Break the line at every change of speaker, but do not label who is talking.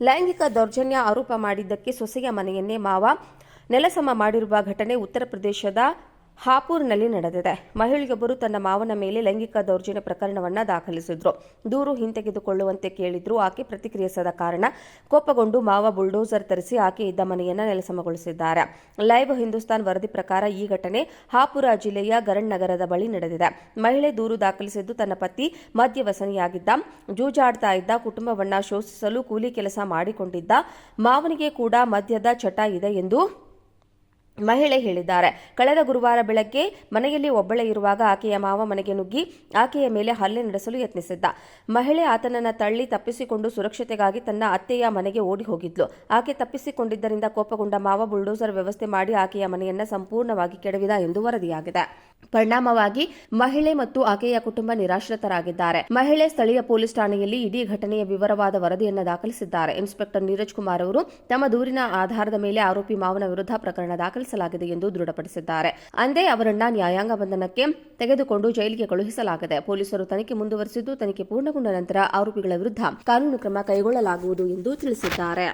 ಲೈಂಗಿಕ ದೌರ್ಜನ್ಯ ಆರೋಪ ಮಾಡಿದ್ದಕ್ಕೆ ಸೊಸೆಯ ಮನೆಯನ್ನೇ ಮಾವ ನೆಲಸಮ ಮಾಡಿರುವ ಘಟನೆ ಉತ್ತರ ಪ್ರದೇಶದ ಹಾಪೂರ್ನಲ್ಲಿ ನಡೆದಿದೆ. ಮಹಿಳೆಯೊಬ್ಬರು ತನ್ನ ಮಾವನ ಮೇಲೆ ಲೈಂಗಿಕ ದೌರ್ಜನ್ಯ ಪ್ರಕರಣವನ್ನ ದಾಖಲಿಸಿದ್ರು. ದೂರು ಹಿಂತೆಗೆದುಕೊಳ್ಳುವಂತೆ ಕೇಳಿದ್ರು. ಆಕೆ ಪ್ರತಿಕ್ರಿಯಿಸದ ಕಾರಣ ಕೋಪಗೊಂಡು ಮಾವ ಬುಲ್ಡೋಸರ್ ತರಿಸಿ ಆಕೆ ಇದ್ದ ಮನೆಯನ್ನು ನೆಲಸಮಗೊಳಿಸಿದ್ದಾರೆ. ಲೈವ್ ಹಿಂದೂಸ್ತಾನ್ ವರದಿ ಪ್ರಕಾರ ಈ ಘಟನೆ ಹಾಪುರ ಜಿಲ್ಲೆಯ ಗರಣ್ ನಗರದ ಬಳಿ ನಡೆದಿದೆ. ಮಹಿಳೆ ದೂರು ದಾಖಲಿಸಿದ್ದು ತನ್ನ ಪತಿ ಮದ್ಯವಸನಿಯಾಗಿದ್ದ ಜೂಜಾಡ್ತಾ ಇದ್ದ, ಕುಟುಂಬವನ್ನ ಶೋಷಿಸಲು ಕೂಲಿ ಕೆಲಸ ಮಾಡಿಕೊಂಡಿದ್ದ, ಮಾವನಿಗೆ ಕೂಡ ಮದ್ಯದ ಚಟ ಇದೆ ಎಂದು ಮಹಿಳೆ ಹೇಳಿದ್ದಾರೆ. ಕಳೆದ ಗುರುವಾರ ಬೆಳಗ್ಗೆ ಮನೆಯಲ್ಲಿ ಒಬ್ಬಳೇ ಇರುವಾಗ ಆಕೆಯ ಮಾವ ಮನೆಗೆ ನುಗ್ಗಿ ಆಕೆಯ ಮೇಲೆ ಹಲ್ಲೆ ನಡೆಸಲು ಯತ್ನಿಸಿದ್ದ. ಮಹಿಳೆ ಆತನನ್ನ ತಳ್ಳಿ ತಪ್ಪಿಸಿಕೊಂಡು ಸುರಕ್ಷತೆಗಾಗಿ ತನ್ನ ಅತ್ತೆಯ ಮನೆಗೆ ಓಡಿ ಹೋಗಿದ್ಲು. ಆಕೆ ತಪ್ಪಿಸಿಕೊಂಡಿದ್ದರಿಂದ ಕೋಪಗೊಂಡ ಮಾವ ಬುಲ್ಡೋಸರ್ ವ್ಯವಸ್ಥೆ ಮಾಡಿ ಆಕೆಯ ಮನೆಯನ್ನ ಸಂಪೂರ್ಣವಾಗಿ ಕೆಡವಿದ ಎಂದು ವರದಿಯಾಗಿದೆ. ಪರಿಣಾಮವಾಗಿ ಮಹಿಳೆ ಮತ್ತು ಆಕೆಯ ಕುಟುಂಬ ನಿರಾಶ್ರಿತರಾಗಿದ್ದಾರೆ. ಮಹಿಳೆ ಸ್ಥಳೀಯ ಪೊಲೀಸ್ ಠಾಣೆಯಲ್ಲಿ ಇಡೀ ಘಟನೆಯ ವಿವರವಾದ ವರದಿಯನ್ನು ದಾಖಲಿಸಿದ್ದಾರೆ. ಇನ್ಸ್ಪೆಕ್ಟರ್ ನೀರಜ್ ಕುಮಾರ್ ಅವರು ತಮ್ಮ ದೂರಿನ ಆಧಾರದ ಮೇಲೆ ಆರೋಪಿ ಮಾವನ ವಿರುದ್ಧ ಪ್ರಕರಣ ದಾಖಲಿಸಲಾಗಿದೆ ಎಂದು ದೃಢಪಡಿಸಿದ್ದಾರೆ. ಅಂದೇ ಅವರನ್ನ ನ್ಯಾಯಾಂಗ ಬಂಧನಕ್ಕೆ ತೆಗೆದುಕೊಂಡು ಜೈಲಿಗೆ ಕಳುಹಿಸಲಾಗಿದೆ. ಪೊಲೀಸರು ತನಿಖೆ ಮುಂದುವರೆಸಿದ್ದು, ತನಿಖೆ ಪೂರ್ಣಗೊಂಡ ನಂತರ ಆರೋಪಿಗಳ ವಿರುದ್ಧ ಕಾನೂನು ಕ್ರಮ ಕೈಗೊಳ್ಳಲಾಗುವುದು ಎಂದು ತಿಳಿಸಿದ್ದಾರೆ.